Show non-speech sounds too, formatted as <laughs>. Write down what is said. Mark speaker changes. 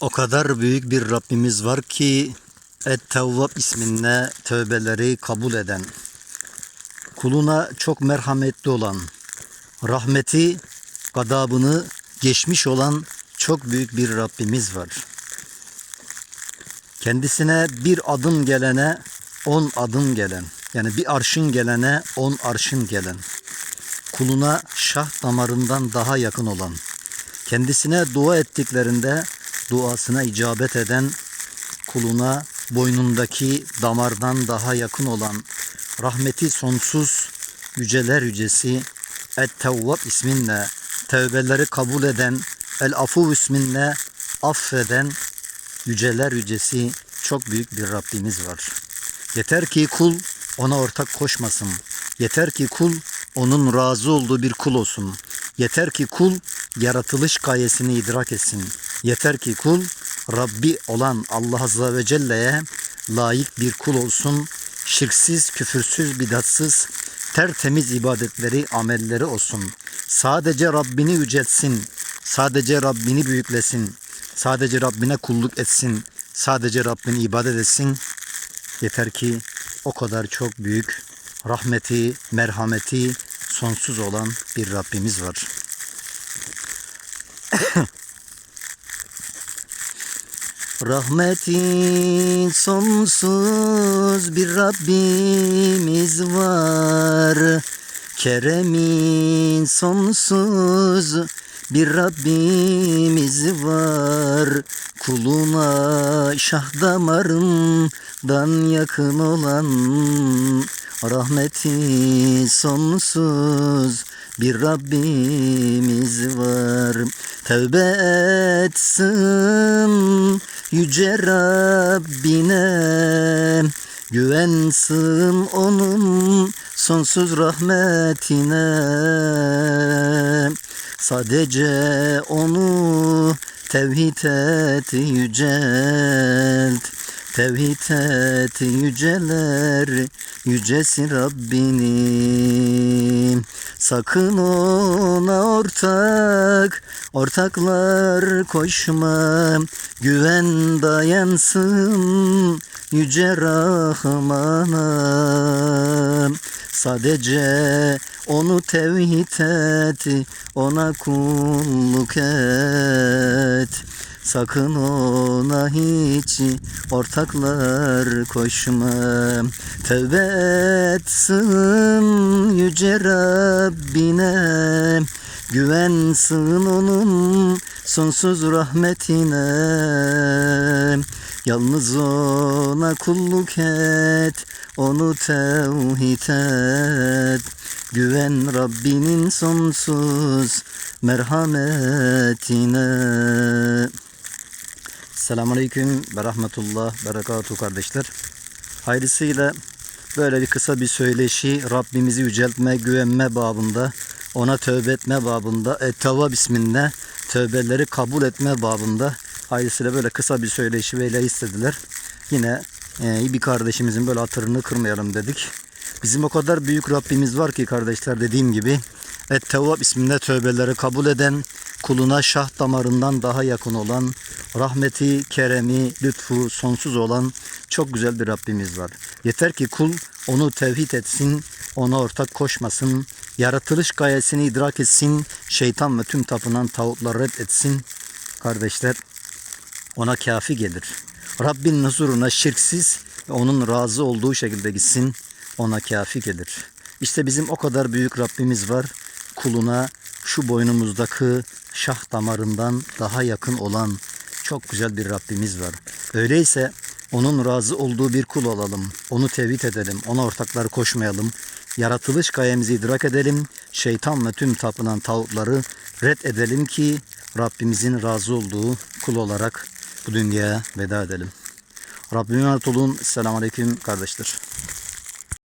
Speaker 1: O kadar büyük bir Rabbimiz var ki Et-Tevvab isminle tövbeleri kabul eden, kuluna çok merhametli olan, rahmeti, gadabını geçmiş olan çok büyük bir Rabbimiz var. Kendisine bir adım gelene on adım gelen, yani bir arşın gelene on arşın gelen, kuluna şah damarından daha yakın olan, kendisine dua ettiklerinde duasına icabet eden, kuluna boynundaki damardan daha yakın olan, rahmeti sonsuz, yüceler yücesi, Et-Tevvab isminle tevbeleri kabul eden, El-Afuv isminle affeden, yüceler yücesi çok büyük bir Rabbimiz var. Yeter ki kul ona ortak koşmasın. Yeter ki kul onun razı olduğu bir kul olsun. Yeter ki kul yaratılış gayesini idrak etsin. Yeter ki kul Rabbi olan Allah Azze ve Celle'ye layık bir kul olsun. Şirksiz, küfürsüz, bidatsız, tertemiz ibadetleri, amelleri olsun. Sadece Rabbini yüceltsin. Sadece Rabbini büyüklesin. Sadece Rabbine kulluk etsin. Sadece Rabbini ibadet etsin. Yeter ki o kadar çok büyük rahmeti, merhameti sonsuz olan bir Rabbimiz var. <laughs> Rahmeti sonsuz bir Rabbimiz var. Keremin sonsuz bir Rabbimiz var. Kuluna şah damarından yakın olan rahmeti sonsuz bir Rabbimiz var. Tevbe etsin yüce Rabbine. Güvensin onun sonsuz rahmetine. Sadece onu tevhid et yücelt Tevhid et yüceler yücesi Rabbini Sakın ona ortak ortaklar koşma. Güven dayansın yüce Rahman'a. Sadece onu tevhid et, ona kulluk et. Sakın ona hiç ortaklar koşma. Tevbe etsin yüce Rabbine. Güvensin onun sonsuz rahmetine. Yalnız ona kulluk et, onu tevhid et. Güven Rabbinin sonsuz merhametine. Selamun Aleyküm ve Rahmetullah, Berekatuhu kardeşler. Hayrısıyla böyle bir kısa bir söyleşi Rabbimizi yüceltme, güvenme babında, ona tövbe etme babında, et-tevvab isminle tövbeleri kabul etme babında Hayırlısıyla böyle kısa bir söyleşi veyle istediler. Yine e, bir kardeşimizin böyle hatırını kırmayalım dedik. Bizim o kadar büyük Rabbimiz var ki kardeşler dediğim gibi. Et-Tevvab isminde tövbeleri kabul eden, kuluna şah damarından daha yakın olan, rahmeti, keremi, lütfu sonsuz olan çok güzel bir Rabbimiz var. Yeter ki kul onu tevhid etsin, ona ortak koşmasın, yaratılış gayesini idrak etsin, şeytan ve tüm tapınan tağutları red etsin. Kardeşler ona kafi gelir. Rabbin huzuruna şirksiz ve onun razı olduğu şekilde gitsin. Ona kafi gelir. İşte bizim o kadar büyük Rabbimiz var. Kuluna şu boynumuzdaki şah damarından daha yakın olan çok güzel bir Rabbimiz var. Öyleyse onun razı olduğu bir kul olalım. Onu tevhid edelim. Ona ortaklar koşmayalım. Yaratılış gayemizi idrak edelim. Şeytan ve tüm tapınan tağutları red edelim ki Rabbimizin razı olduğu kul olarak bu dünyaya veda edelim. Rabbime emanet olun. Selamun Aleyküm kardeşler.